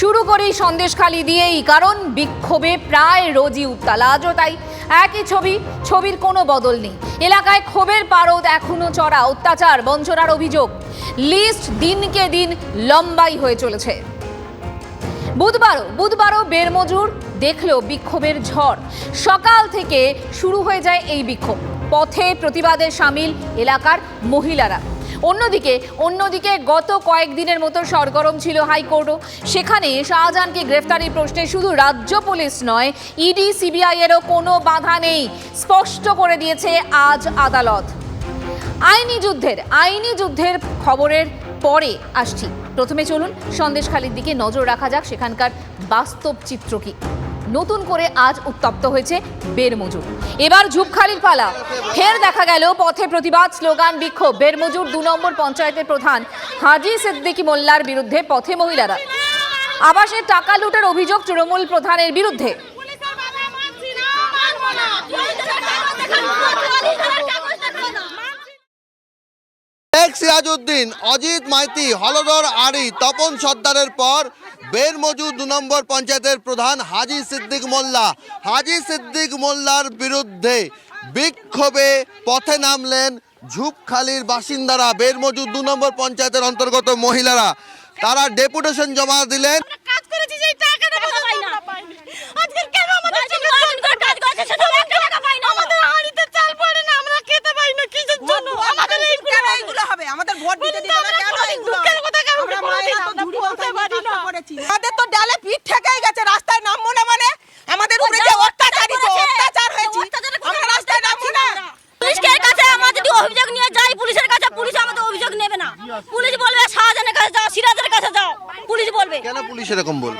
শুরু করি সন্দেশখালি দিয়েই, কারণ বিক্ষোভে প্রায় রোজই উত্তাল। আজও তাই একই ছবি, ছবির কোনো বদল নেই। এলাকায় ক্ষোভের পারদ এখনও চড়া অত্যাচার, বঞ্চনার অভিযোগ। লিস্ট দিনকে দিন লম্বাই হয়ে চলেছে। বুধবারও বুধবারও বেরমজুর দেখল বিক্ষোভের ঝড়। সকাল থেকে শুরু হয়ে যায় এই বিক্ষোভ। পথে প্রতিবাদে সামিল এলাকার মহিলারা। অন্যদিকে অন্যদিকে গত কয়েকদিনের মতো সরগরম ছিল হাইকোর্টও। সেখানে শাহজাহানকে গ্রেফতারির প্রশ্নে শুধু রাজ্য পুলিশ নয়, ইডি, সিবিআই এরও কোনো বাধা নেই, স্পষ্ট করে দিয়েছে আজ আদালত। আইনি যুদ্ধের আইনি যুদ্ধের খবরের পরে আসছি। প্রথমে চলুন সন্দেশখালির দিকে নজর রাখা যাক, সেখানকার বাস্তব চিত্র কি। নতুন করে আজ উত্তপ্ত হয়েছে বেরমজুর। এবার ঝুপখালির পালা। ফের দেখা গেল পথে প্রতিবাদ স্লোগান বিক্ষোভ। বেরমজুর দু নম্বর পঞ্চায়েতের প্রধান হাজি সিদ্দিকী মোল্লার বিরুদ্ধে পথে মহিলারা। আবাসের টাকা লুটের অভিযোগ তৃণমূল প্রধানের বিরুদ্ধে। শেখ সিরাজউদ্দিন, অজিত মাইতি, হলধর আরি তপন সর্দারের পর বের মজুদ দু নম্বর পঞ্চায়েতের প্রধান হাজি সিদ্দিক মোল্লা। হাজি সিদ্দিক মোল্লার বিরুদ্ধে বিক্ষোভে পথে নামলেন ঝুপখালির বাসিন্দারা বেরমজুদ দু নম্বর পঞ্চায়েতের অন্তর্গত মহিলারা। তারা ডেপুটেশন জমা দিলেন আমরা কাজ করেছি সেই টাকাটা পর্যন্ত আমরা পাইনি আজকে কেন আমাদের জন্য কাজ করছে সেটা একটা টাকা পাই না আমাদের হাড়িতে চাল পড়ে না আমরা খেতে পাই না কিসের জন্য আমাদের এইগুলো কেন এইগুলো হবে আমাদের ভোট দিতে দিতে না কেন এইগুলো দুঃখের কথা কারণ আমরা বলতে মায়ের আমরা এত বলতে পারি না করেছি আমাদের তো ডালে পিঠ ঠেকেই গেছে রাস্তায় নামবো না মানে আমাদের উপরে যে অত্যাচারিত অত্যাচার হয়েছে আমরা রাস্তায় নামবো না পুলিশের কাছে আমরা যদি অভিযোগ নিয়ে যাই পুলিশের কাছে পুলিশ আমাদের অভিযোগ নেবে না পুলিশ বলবে শাহজাহানের কাছে যাও সিরাজের কাছে যাও পুলিশ বলবে কেন পুলিশ এরকম বল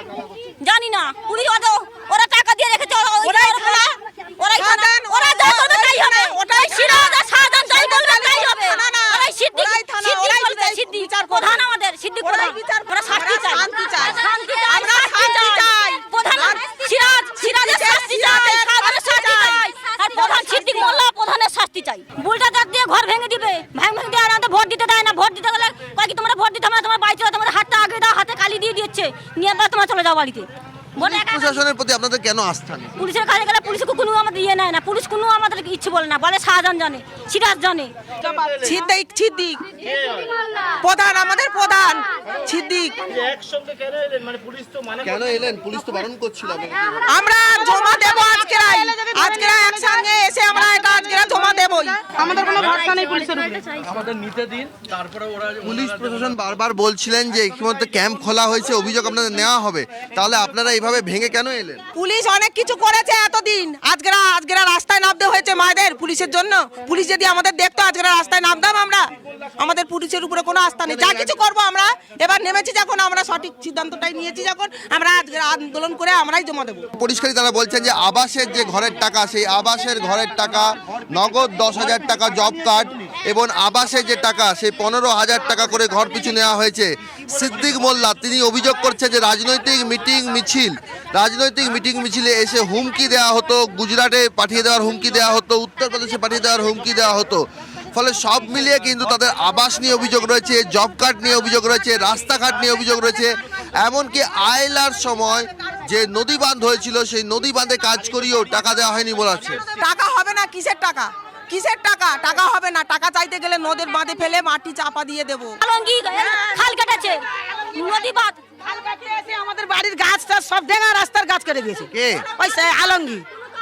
জানি না। পুলিশ ওদের ওরা টাকা দিয়ে রেখেছে ওরা ওরাই ওরা- ওরাই ওরা যা করবে তাই হবে। ওটাই সিরাজ আর যাই বলবে তাই হবে। না, না। ওরাই সিদ্দিক ওরাই বলবে সিদ্দিক বিচার প্রধান আমাদের সিদ্দিক ওরাই প্রধান। ওরা শাস্তি আমরা চাই শান্তি চাই। শান্তি চাই। আমরা শাস্তি শান্তি চাই। প্রধান সিরাজ সিরাজের শাস্তি চাই সিরাজের শাস্তি চাই আর প্রধান সিদ্দিক মোল্লা প্রধানের শাস্তি চাই বুলটা দাঁত দিয়ে ঘর ভেঙে দিবে। ভাঙ ভেঙে দিয়ে আর আমাদের ভোট দিতে দেয় না। ভোট দিতে গেলে কয় কি তোমরা ভোট দিতে হবে না তোমার বাড়ি চলে দাও দিচ্ছে নিয়ে আমরা তোমার চলে যাও বাড়িতে। প্রশাসনের প্রতি আপনাদের কেন আস্থা নেই? পুলিশের কাছে গেলে পুলিশ কোনো আমাদের ইয়ে নেয় না। পুলিশ কোনো আমাদের ইচ্ছে বলে না। বলে শাহজাহান জানে সিরাজ জানে। ছিদ্দিক ছিদ্দিক। প্রধান আমাদের প্রধান। ছিদ্দিক। কেন এলেন? মানে পুলিশ তো মানে কেন এলেন? পুলিশ তো বারণ করছিল আমরা জমা দেব আজকে আজকে একসঙ্গে এসে আমরা এটা আজকে জমা দেবই। আমাদের কোনো ভরসা নেই পুলিশের আমাদের নিতে দিন তারপরে ওরা পুলিশ প্রশাসন বারবার বলছিলেন যে ইতিমধ্যে ক্যাম্প খোলা হয়েছে অভিযোগ আপনাদের নেওয়া হবে। তাহলে আপনারা এইভাবে ভেঙে কেন এলেন? পুলিশ অনেক কিছু করেছে এতদিন। আজকেরা আজকেরা রাস্তায় নামতে হয়েছে মায়েদের পুলিশের জন্য। পুলিশ যদি আমাদের দেখতো আজকেরা রাস্তায় নামতাম আমরা। আমাদের পুলিশের উপরে কোনো আস্থা নেই। যা কিছু করব আমরা এবার নেমেছি যখন আমরা সঠিক সিদ্ধান্তটাই নিয়েছি যখন আমরা আজকে আন্দোলন করে আমরাই জমা দেবো। পরিষ্কারই তারা বলছেন যে আবাসের যে ঘরের টাকা সেই আবাসের ঘরের টাকা নগদ দশ হাজার টাকা জব কার্ড এবং আবাসের যে টাকা সেই পনেরো হাজার টাকা করে ঘর পিছু নেওয়া হয়েছে। সিদ্দিক মোল্লা তিনি অভিযোগ করছে যে রাজনৈতিক মিটিং মিছিল রাজনৈতিক মিটিং মিছিলে এসে হুমকি দেওয়া হতো গুজরাটে পাঠিয়ে দেওয়ার হুমকি দেওয়া হতো উত্তরপ্রদেশে পাঠিয়ে দেওয়ার হুমকি দেওয়া হতো। ফলে সব মিলিয়ে কিন্তু তাদের আবাস নিয়ে অভিযোগ রয়েছে জব কার্ড নিয়ে অভিযোগ রয়েছে রাস্তাঘাট নিয়ে অভিযোগ রয়েছে। এমনকি আয়লার সময় যে নদী বাঁধ হয়েছিল সেই নদী বাঁধে কাজ করিয়েও টাকা দেওয়া হয়নি বলা হচ্ছে। টাকা হবে না কিসের টাকা? কিসের টাকা? টাকা হবে না টাকা চাইতে গেলে নদীর বাঁধে ফেলে মাটি চাপা দিয়ে দেবো। খাল কেটেছে নদী বাঁধ আমাদের বাড়ির গাছ টাছ সব ডেঙা রাস্তার গাছ কেটে দিয়েছে। কে? ওই সে আলঙ্গি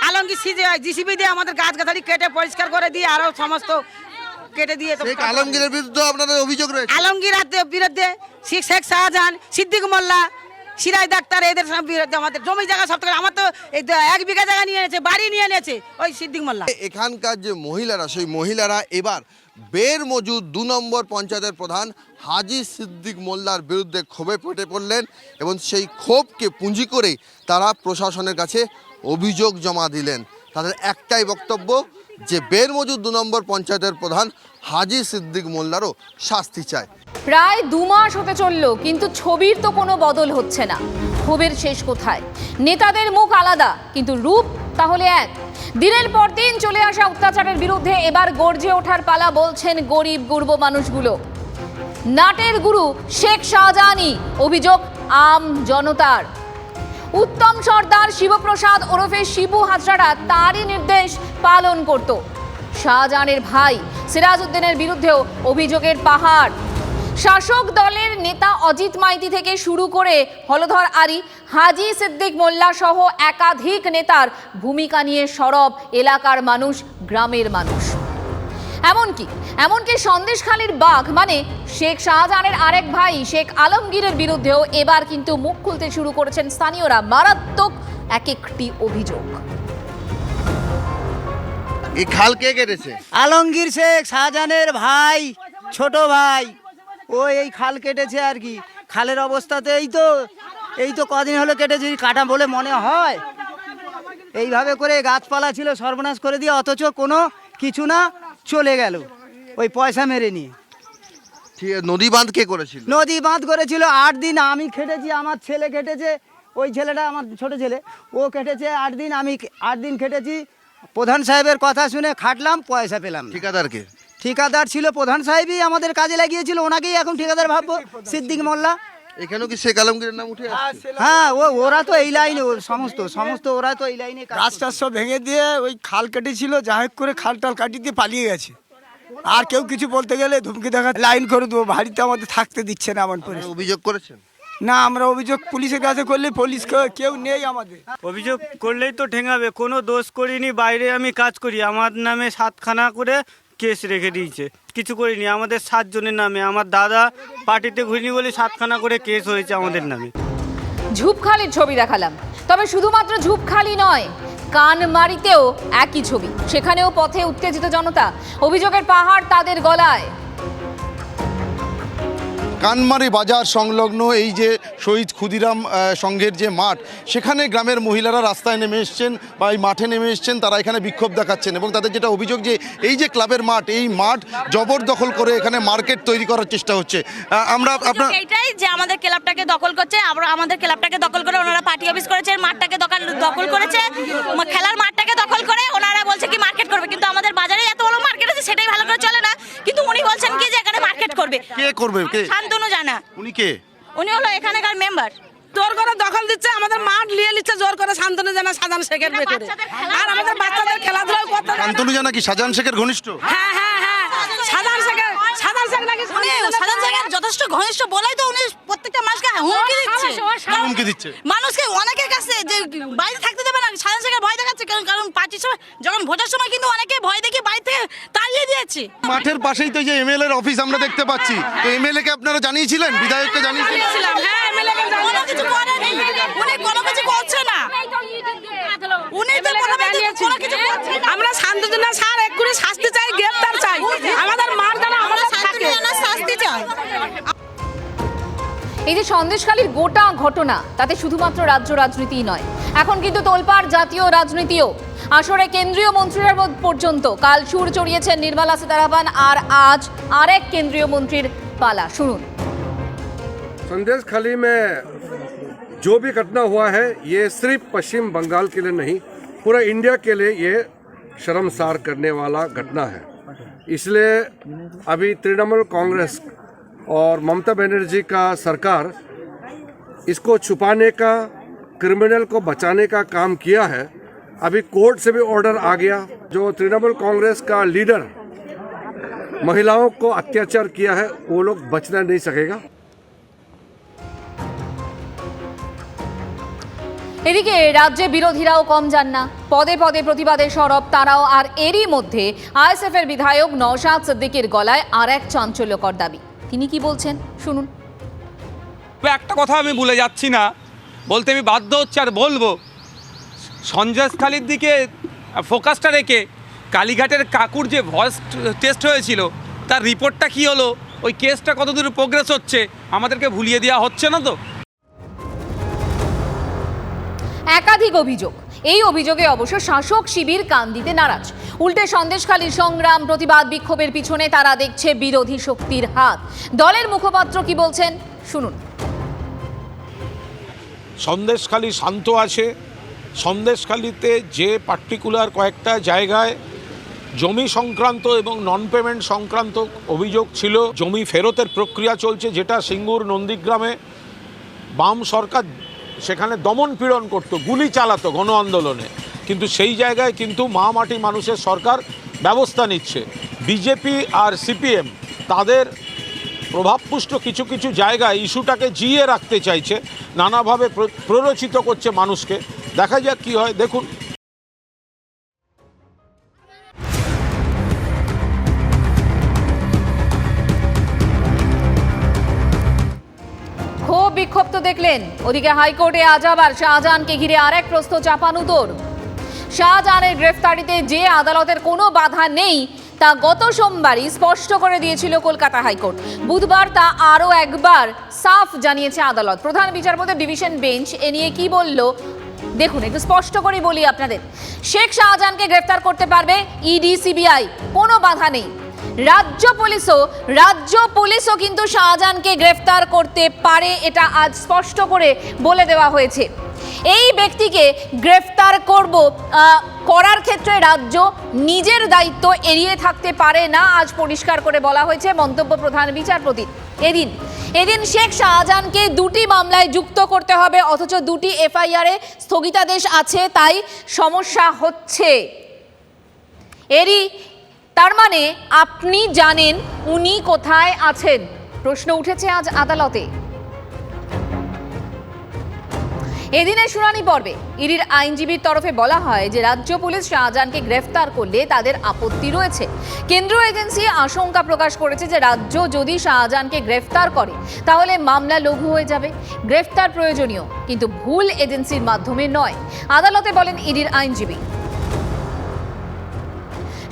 আলঙ্গি সিজে জিসিবি দিয়ে আমাদের গাছ গাছালি কেটে পরিষ্কার করে দিয়ে আরও সমস্ত কেটে দিয়ে তো- শেখ আলমগীরের বিরুদ্ধে আপনাদের অভিযোগ রয়েছে? আলমগীর আদ- বিরুদ্ধে শেখ শেখ শাহজাহান সিদ্দিক মোল্লা সিরাজ ডাক্তার এদের সব বিরুদ্ধে আমাদের জমি জায়গা সব থেকে আমার তো এই তো এক বিঘা জায়গা নিয়ে নিয়েছে বাড়ি নিয়ে নিয়েছে ওই সিদ্দিক মোল্লা। এখানকার যে মহিলারা সেই মহিলারা এবার বের মজুদ দু নম্বর পঞ্চায়েতের প্রধান হাজি সিদ্দিক মোল্লার বিরুদ্ধে ক্ষোভে ফেটে পড়লেন এবং সেই ক্ষোভকে পুঁজি করে তারা প্রশাসনের কাছে অভিযোগ জমা দিলেন। তাদের একটাই বক্তব্য যে বের মজুদ দু নম্বর পঞ্চায়েতের প্রধান হাজি সিদ্দিক মোল্লারও শাস্তি চায়। প্রায় দু মাস হতে চলল, কিন্তু ছবির তো কোনো বদল হচ্ছে না। ক্ষোভের শেষ কোথায়? নেতাদের মুখ আলাদা, কিন্তু রূপ তাহলে এক। দিনের পর দিন চলে আসা অত্যাচারের বিরুদ্ধে এবার গর্জে ওঠার পালা বলছেন গরিব গুরব মানুষগুলো। নাটের গুরু শেখ শাহজাহানি অভিযোগ, আম জনতার। উত্তম সর্দার শিবপ্রসাদ ওরফে শিবু হাজরারা তারই নির্দেশ পালন করত। শাহজাহানের ভাই সিরাজউদ্দিনের বিরুদ্ধেও অভিযোগের পাহাড়। শাসক দলের নেতা অজিত মাইতি থেকে শুরু করে হলধর আরি হাজি সিদ্দিক মোল্লা সহ একাধিক নেতার ভূমিকা নিয়ে সরব এলাকার মানুষ, গ্রামের মানুষ। এমনকি এমনকি সন্দেশখালীর বাঘ মানে শেখ শাহজাহানের আরেক ভাই শেখ আলমগীরের বিরুদ্ধেও এবার কিন্তু মুখ খুলতে শুরু করেছেন স্থানীয়রা। মারাত্মক এক একটি অভিযোগ। এই খাল কে কেটেছে? আলমগীর শেখ শাহজাহানের ভাই ছোট ভাই। ও এই খাল কেটেছে আর কি। খালের অবস্থাতে এই তো এই তো কদিন হলো কেটেছে কাটা বলে মনে হয়। এইভাবে করে গাছপালা ছিল সর্বনাশ করে দিয়ে অথচ কোনো কিছু না চলে গেল। ওই পয়সা মেরে নিয়ে। ঠিক আছে, নদী বাঁধ কে করেছিল? নদী বাঁধ করেছিল আট দিন আমি খেটেছি আমার ছেলে খেটেছে ওই ছেলেটা আমার ছোট ছেলে ও খেটেছে আট দিন আমি আট দিন খেটেছি। প্রধান সাহেবের কথা শুনে খাটলাম পয়সা পেলাম না। ঠিকাদারকে? ঠিকাদার ছিল প্রধান সাহেবই আমাদের কাজে লাগিয়েছিল ওনাকেই এখন ঠিকাদার ভাববো সিদ্দিক মোল্লা। এখানেও কি শেখ আলমগীরের নাম উঠে আসছে? হ্যাঁ ও ওরা তো এই লাইনে ও সমস্ত সমস্ত ওরা তো এই লাইনে কাজ গাছ টাছ সব ভেঙে দিয়ে ওই খাল কেটেছিল যা হোক করে খাল টাল কাটিয়ে দিয়ে পালিয়ে গেছে। আর কেউ কিছু বলতে গেলে ধুমকি দেখা লাইন করে দেবো বাড়িতে আমাদের থাকতে দিচ্ছে না আমার পরে অভিযোগ করেছেন? না আমরা অভিযোগ পুলিশের কাছে করলে পুলিশ কেউ- কেউ নেই আমাদের। অভিযোগ করলেই তো ঠেঙাবে কোনো দোষ করিনি বাইরে আমি কাজ করি আমার নামে সাতখানা করে কেস রেখে দিয়েছে। কিছু করিনি। আমাদের সাতজনের নামে। আমার দাদা পার্টিতে ঘুরিনি বলে সাতখানা করে কেস হয়েছে আমাদের নামে। ঝুপখালির ছবি দেখালাম। তবে শুধুমাত্র ঝুপখালি নয়, কানমারিতেও একই ছবি। সেখানেও পথে উত্তেজিত জনতা। অভিযোগের পাহাড় তাদের গলায়। কানমারি বাজার সংলগ্ন এই যে শহীদ ক্ষুদিরাম সংঘের যে মাঠ সেখানে গ্রামের মহিলারা রাস্তায় নেমে এসছেন বা এই মাঠে নেমে এসছেন তারা এখানে বিক্ষোভ দেখাচ্ছেন এবং তাদের যেটা অভিযোগ যে এই যে ক্লাবের মাঠ এই মাঠ জবরদখল করে এখানে মার্কেট তৈরি করার চেষ্টা হচ্ছে। আমরা আপনার এইটাই যে আমাদের ক্লাবটাকে দখল করছে আমরা আমাদের ক্লাবটাকে দখল করে ওনারা পার্টি অফিস করেছে মাঠটাকে দখল দখল করেছে খেলার মাঠটাকে দখল করে ওনারা বলছে কি মার্কেট করবে কিন্তু আমাদের বাজারে এত বড় মার্কেট আছে সেটাই ভালো করে চলে না কিন্তু উনি বলছেন কি যে এখানে মার্কেট করবে। কে করবে? কে? শান্তনু জানা। উনি কে? উনি হলো এখানকার মেম্বার জোর করে দখল দিচ্ছে আমাদের মাঠ লিয়ে নিচ্ছে জোর করে শান্তনু জানা সাজান শেখের খেলা- আর আমাদের বাচ্চাদের খেলাধুলা করতে। শান্তনু জানা কি সাজান শেখের ঘনিষ্ঠ? হ্যাঁ হ্যাঁ হ্যাঁ। সাজান শেখের সাজান শেখ নাকি জায়গায় যথেষ্ট ঘনিষ্ঠ বলাই তো উনি প্রত্যেকটা মানুষকে হুমকি দিচ্ছে। কি হুমকি দিচ্ছে। মানুষকে অনেকের কাছে যে বাইরে থাকতে দেবে না সাধারণ জায়গায় ভয় দেখাচ্ছে কারণ কারণ পার্টির সময় যখন ভোটের সময় কিন্তু অনেকে ভয় দেখে বাড়ি থেকে তাড়িয়ে দিয়েছে। মাঠের পাশেই তো যে এমএলএ এর অফিস আমরা দেখতে পাচ্ছি। তো এমএলএ কে আপনারা জানিয়েছিলেন? বিধায়ককে জানিয়েছিলেন? যে সন্দেশখালীর গোটা ঘটনা তাতে শুধুমাত্র রাজ্য রাজনীতিই নয় এখন কিন্তু তোলপাড় জাতীয় রাজনীতিও আসরে কেন্দ্রীয় মন্ত্রীরা পর্যন্ত কাল সুর চড়িয়েছেন নির্মলা সীতারামন আর আজ আরেক কেন্দ্রীয় মন্ত্রীর পালা শুনুন संदेश खाली में जो भी घटना हुआ है ये सिर्फ पश्चिम बंगाल के लिए नहीं पूरा इंडिया के लिए ये शर्मसार करने वाला घटना है इसलिए अभी तृणमूल कांग्रेस और ममता बनर्जी का सरकार इसको छुपाने का क्रिमिनल को बचाने का काम किया है अभी कोर्ट से भी ऑर्डर आ गया जो तृणमूल कांग्रेस का लीडर महिलाओं को अत्याचार किया है वो लोग बचना नहीं सकेगा এদিকে রাজ্যে বিরোধীরাও কম যান না পদে পদে প্রতিবাদে সরব তারাও আর এরই মধ্যে আইএসএফ এর বিধায়ক নওশাদ সিদ্দিকের গলায় আর এক চাঞ্চল্যকর দাবি তিনি কি বলছেন? শুনুন। একটা কথা আমি ভুলে যাচ্ছি না। বলতে আমি বাধ্য হচ্ছি আর বলব সঞ্জয়খালির দিকে ফোকাসটা রেখে কালীঘাটের কাকুর যে ভয়েস টেস্ট হয়েছিল তার রিপোর্টটা কি হলো? ওই কেসটা কতদূর প্রোগ্রেস হচ্ছে? আমাদেরকে ভুলিয়ে দেওয়া হচ্ছে না তো? একাধিক অভিযোগ। এই অভিযোগে অবশ্য শাসক শিবির কান দিতে নারাজ। উল্টে সন্দেশখালীর সংগ্রাম, প্রতিবাদ বিক্ষোভের পিছনে তারা দেখছে বিরোধী শক্তির হাত। দলের মুখপাত্র কি বলছেন? শুনুন। সন্দেশখালি শান্ত আছে। সন্দেশখালিতে যে পার্টিকুলার কয়েকটা জায়গায় জমি সংক্রান্ত এবং নন পেমেন্ট সংক্রান্ত অভিযোগ ছিল, জমি ফেরতের প্রক্রিয়া চলছে, যেটা সিঙ্গুর নন্দীগ্রামে। বাম সরকার সেখানে দমন পীড়ন করত, গুলি চালাতো গণ আন্দোলনে। কিন্তু সেই জায়গায় কিন্তু মা মাটি মানুষের সরকার ব্যবস্থা নিচ্ছে। বিজেপি আর সিপিএম তাদের প্রভাবপুষ্ট কিছু কিছু জায়গায় ইস্যুটাকে জিয়ে রাখতে চাইছে, নানাভাবে প্র- প্ররোচিত করছে মানুষকে। দেখা যাক কি হয়। দেখুন বিক্ষোভ তো দেখলেন। ওদিকে হাইকোর্টে আজ আবার শাহজাহানকে ঘিরে আরেক প্রশ্ন চাপানুতোর। শাহজাহানের গ্রেফতারিতে যে আদালতের কোনো বাধা নেই, তা গত সোমবারই স্পষ্ট করে দিয়েছিল কলকাতা হাইকোর্ট। বুধবার তা আরও একবার সাফ জানিয়েছে আদালত। প্রধান বিচারপতি ডিভিশন বেঞ্চ এ নিয়ে কি বলল, দেখুন, একটু স্পষ্ট করে বলি আপনাদের। শেখ শাহজাহানকে গ্রেফতার করতে পারবে ইডি, সিবিআই, কোনো বাধা নেই। রাজ্য পুলিশও রাজ্য পুলিশও কিন্তু শাহজাহানকে গ্রেফতার করতে পারে এটা আজ স্পষ্ট করে বলে দেওয়া হয়েছে। এই ব্যক্তিকে গ্রেফতার করব করার ক্ষেত্রে রাজ্য নিজের দায়িত্ব এড়িয়ে থাকতে পারে না, আজ পরিষ্কার করে বলা হয়েছে মন্তব্য প্রধান বিচারপতি। এদিন এদিন শেখ শাহজাহানকে দুটি মামলায় যুক্ত করতে হবে, অথচ দুটি এফআইআরে স্থগিতাদেশ আছে, তাই সমস্যা হচ্ছে। এরই তার মানে আপনি জানেন উনি কোথায় আছেন। প্রশ্ন উঠেছে আজ আদালতে। এদিনের শুনানি পর্বে ইডির আইনজীবীর তরফে বলা হয় যে রাজ্য পুলিশ শাহজাহানকে গ্রেফতার করলে তাদের আপত্তি রয়েছে। কেন্দ্রীয় এজেন্সি আশঙ্কা প্রকাশ করেছে যে রাজ্য যদি শাহজাহানকে গ্রেফতার করে, তাহলে মামলা লঘু হয়ে যাবে। গ্রেফতার প্রয়োজনীয়, কিন্তু ভুল এজেন্সির মাধ্যমে নয়। আদালতে বলেন ইডির আইনজীবী।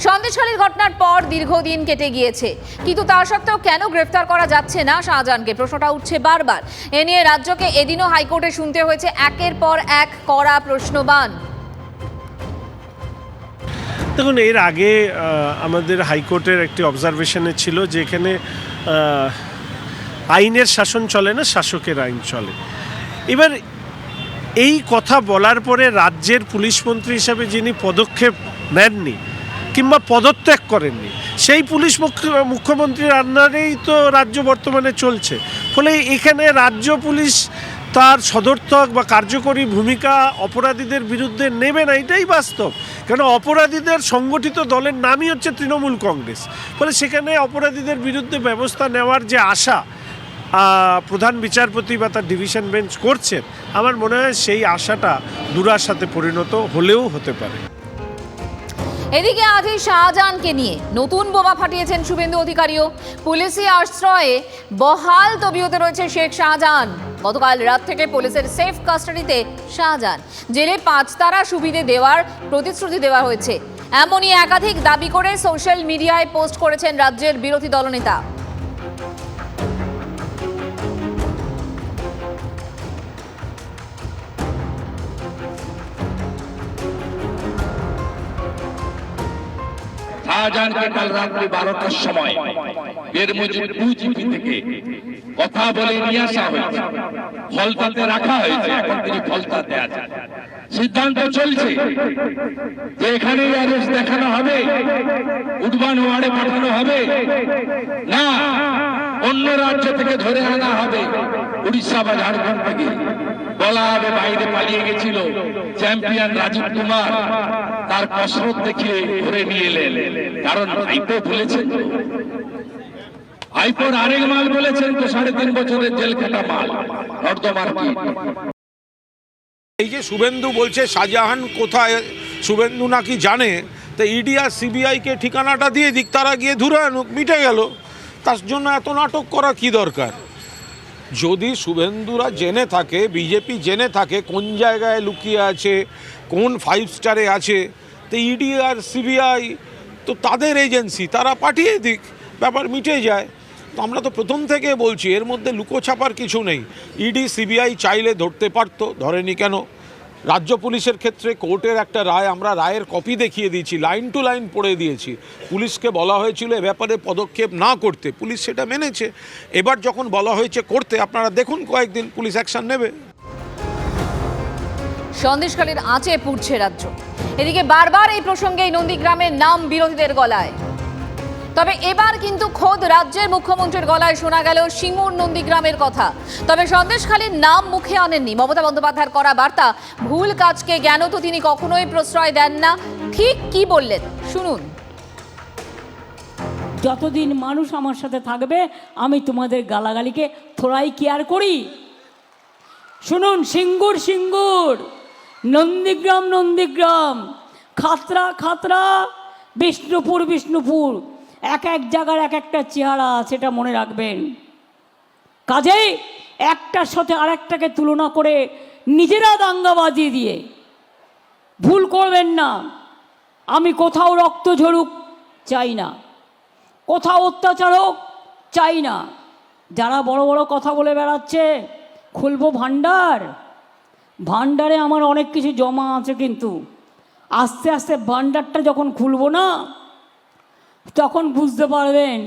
সন্দেশখালীর ঘটনার পর দীর্ঘদিন কেটে গিয়েছে। কিন্তু তা সত্ত্বেও কেন গ্রেফতার করা যাচ্ছে না শাহজাহানকে? প্রশ্নটা উঠছে বারবার। এ নিয়ে রাজ্যকে এদিনও হাইকোর্টে শুনতে হয়েছে একের পর এক কড়া প্রশ্নবান। দেখুন, এর আগে আমাদের হাইকোর্টের একটি অবজারভেশনে ছিল যে এখানে আইনের শাসন চলে না, শাসকের আইন চলে। এবার এই কথা বলার পরে রাজ্যের পুলিশ মন্ত্রী হিসাবে যিনি পদক্ষেপ নেননি কিংবা পদত্যাগ করেননি। সেই পুলিশ মুখ্য- মুখ্যমন্ত্রীর আন্ডারেই তো রাজ্য বর্তমানে চলছে। ফলে এখানে রাজ্য পুলিশ তার সদর্থক বা কার্যকরী ভূমিকা অপরাধীদের বিরুদ্ধে নেবে না, এটাই বাস্তব। কেন অপরাধীদের সংগঠিত দলের নামই হচ্ছে তৃণমূল কংগ্রেস। ফলে সেখানে অপরাধীদের বিরুদ্ধে ব্যবস্থা নেওয়ার যে আশা প্রধান বিচারপতি বা তার ডিভিশন বেঞ্চ করছেন, আমার মনে হয় সেই আশাটা দুরাশাতে পরিণত হলেও হতে পারে। এদিকে আজই শাহজাহানকে নিয়ে নতুন বোমা ফাটিয়েছেন শুভেন্দু অধিকারীও। পুলিশি আশ্রয়ে বহাল তবিয়তে রয়েছে শেখ শাহজাহান। গতকাল রাত থেকে পুলিশের সেফ কাস্টাডিতে শাহজাহান। জেলে পাঁচ তারা সুবিধে দেওয়ার প্রতিশ্রুতি দেওয়া হয়েছে। এমনই একাধিক দাবি করে সোশ্যাল মিডিয়ায় পোস্ট করেছেন রাজ্যের বিরোধী দলনেতা। শাহজাহানকে কাল রাত্রি বারোটার সময়। বেরমজুর টু জিপি থেকে কথা বলে নিয়ে আসা হয়েছে। ফলতাতে রাখা হয়েছে, এখন তিনি ফলতাতে আছে সিদ্ধান্ত চলছে যে এখানেই অ্যারেস্ট দেখানো হবে উডবান ওয়ার্ডে পাঠানো হবে। না, অন্য রাজ্য থেকে ধরে আনা হবে, উড়িষ্যা বা ঝাড়খণ্ড থেকে। বলা হবে বাইরে পালিয়ে গেছিল চ্যাম্পিয়ন রাজীব কুমার। তার কসরত দেখিয়ে ধরে নিয়ে এলেন। কারণ ভাইপো বলেছেন ভাইপোর আরেক মাল বলেছেন তো, সাড়ে তিন বছরের জেল খাটা মাল নর্দমার এই যে শুভেন্দু বলছে, শাহজাহান কোথায়? শুভেন্দু নাকি জানে? তো ইডি আর সিবিআইকে ঠিকানাটা দিয়ে দিক, তারা গিয়ে ধরে আনুক মিটে গেল। তার জন্য এত নাটক করা কি দরকার? যদি শুভেন্দুরা জেনে থাকে, বিজেপি জেনে থাকে কোন জায়গায় লুকিয়ে আছে, কোন ফাইভ স্টারে আছে, তো ইডি আর সিবিআই তো তাদের এজেন্সি তারা পাঠিয়ে দিক, ব্যাপার মিটে যায়। তো আমরা তো প্রথম থেকে বলছি, এর মধ্যে লুকোছাপার কিছু নেই। ইডি সিবিআই চাইলে ধরতে পারতো, ধরেনি কেন? রাজ্য পুলিশের ক্ষেত্রে কোর্টের একটা রায়, আমরা রায়ের কপি দেখিয়ে দিয়েছি, লাইন টু লাইন পড়ে দিয়েছি। পুলিশকে বলা হয়েছিল এ ব্যাপারে পদক্ষেপ না করতে। পুলিশ সেটা মেনেছে। এবার যখন বলা হয়েছে করতে, আপনারা দেখুন কয়েকদিন পুলিশ অ্যাকশন নেবে। সন্দেশখালীর আঁচে পুড়ছে রাজ্য। এদিকে বারবার এই প্রসঙ্গে নন্দীগ্রামের নাম বিরোধীদের গলায়। তবে এবার কিন্তু খোদ রাজ্যের মুখ্যমন্ত্রীর গলায় শোনা গেল সিঙ্গুর নন্দীগ্রামের কথা। তবে সন্দেশখালীর নাম মুখে আনেননি। মমতা বন্দ্যোপাধ্যায়ের করা বার্তা, ভুল কাজকে জ্ঞান তো তিনি কখনোই প্রশ্রয় দেন না। ঠিক কি বললেন? শুনুন। যতদিন মানুষ আমার সাথে থাকবে, আমি তোমাদের গালাগালিকে থোড়াই কেয়ার করি। শুনুন, সিঙ্গুর সিঙ্গুর, নন্দীগ্রাম নন্দীগ্রাম, খাতরা খাতরা, বিষ্ণুপুর বিষ্ণুপুর। এক এক জায়গার এক একটা চেহারা সেটা মনে রাখবেন। কাজেই একটার সাথে আরেকটাকে তুলনা করে নিজেরা দাঙ্গা বাজিয়ে দিয়ে। ভুল করবেন না। আমি কোথাও রক্ত ঝরুক, চাই না। কোথাও অত্যাচার হোক, চাই না। যারা বড় বড় কথা বলে বেড়াচ্ছে, খুলবো ভাণ্ডার। ভাণ্ডারে আমার অনেক কিছু জমা আছে কিন্তু। আস্তে আস্তে ভাণ্ডারটা যখন খুলবো না তখন বুঝতে পারবেন